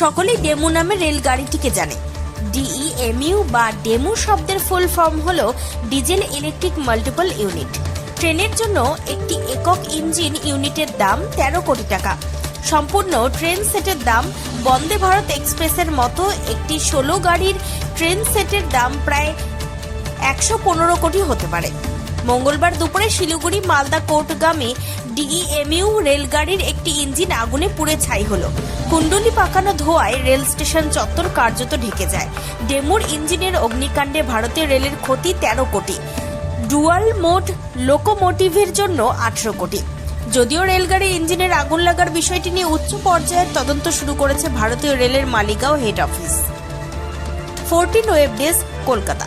সকলেই ডেমু নামে রেলগাড়িটিকে জানে। ডিইএমইউ বা ডেমু শব্দের ফুল ফর্ম হল ডিজেল ইলেকট্রিক মাল্টিপল ইউনিট। ট্রেনের জন্য একটি একক ইঞ্জিন ইউনিটের দাম তেরো কোটি টাকা। সম্পূর্ণ ট্রেন সেটের দাম বন্দে ভারত এক্সপ্রেসের মতো একটি ষোলো গাড়ির ট্রেন সেটের দাম প্রায় একশো পনেরো কোটি হতে পারে। মঙ্গলবার দুপুরে শিলিগুড়ি মালদা কোর্টগামী ডিইএমইউ রেলগাড়ির একটি ইঞ্জিন আগুনে পুড়ে ছাই হলো। কুণ্ডলি পাকানো ধোঁয়ায় রেল স্টেশন চত্বর কার্যত ঢেকে যায়। ডেমুর ইঞ্জিনের অগ্নিকাণ্ডে ভারতীয় রেলের ক্ষতি তেরো কোটি। ডুয়াল মোড লোকোমোটিভের জন্য আঠারো কোটি। যদিও রেলগাড়ির ইঞ্জিনের আগুন লাগার বিষয়টি নিয়ে উচ্চ পর্যায়ের তদন্ত শুরু করেছে ভারতীয় রেলের Maligaon head office. Fourteen web desk, Kolkata.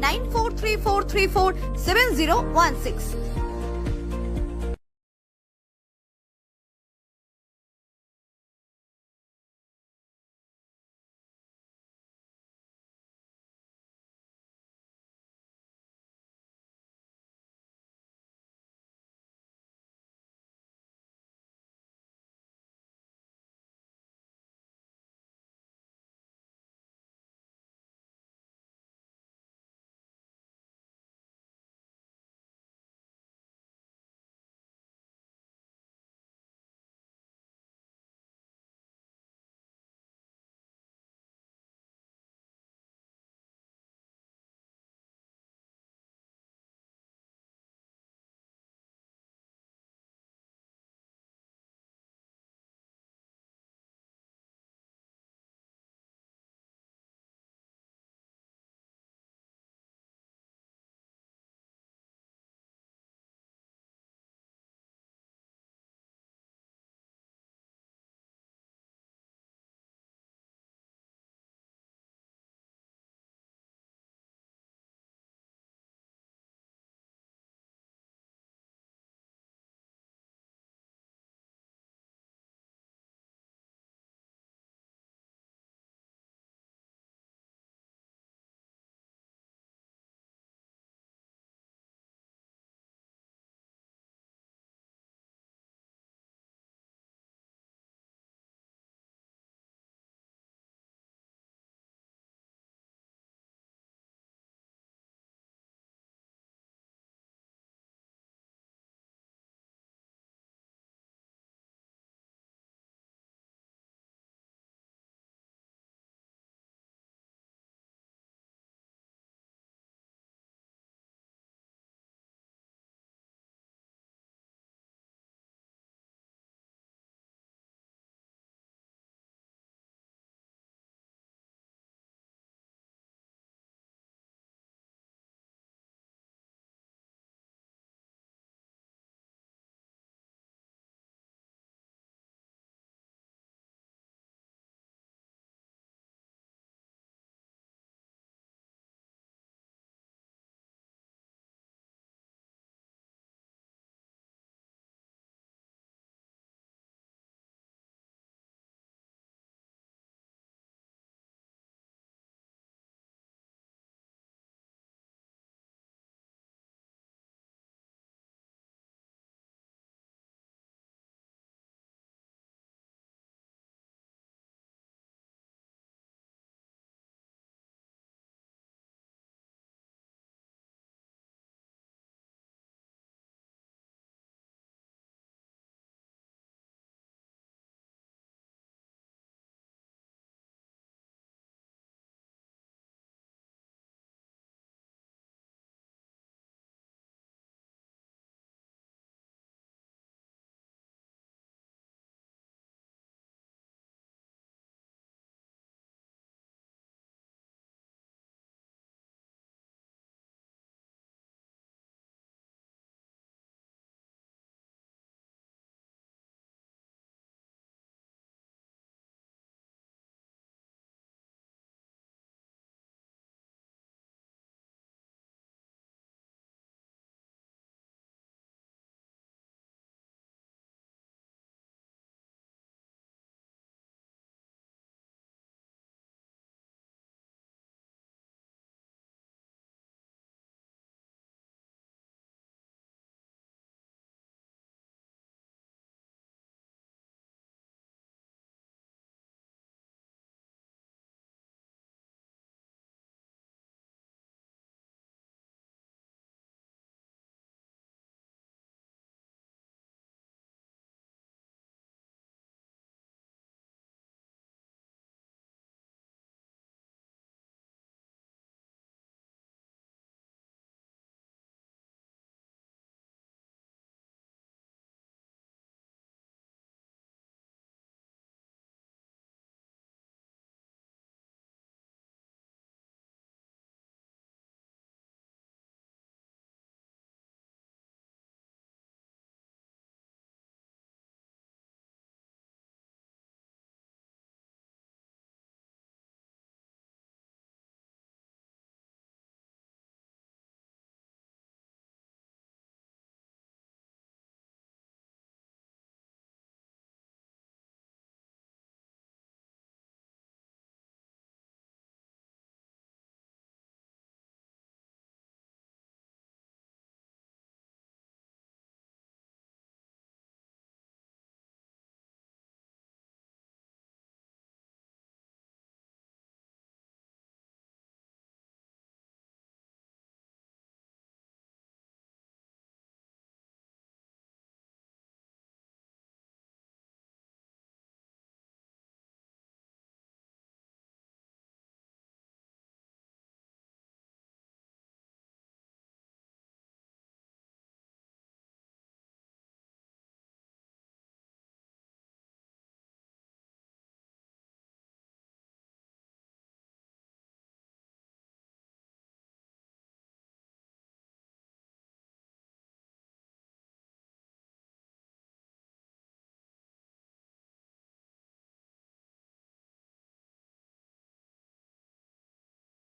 9434347016.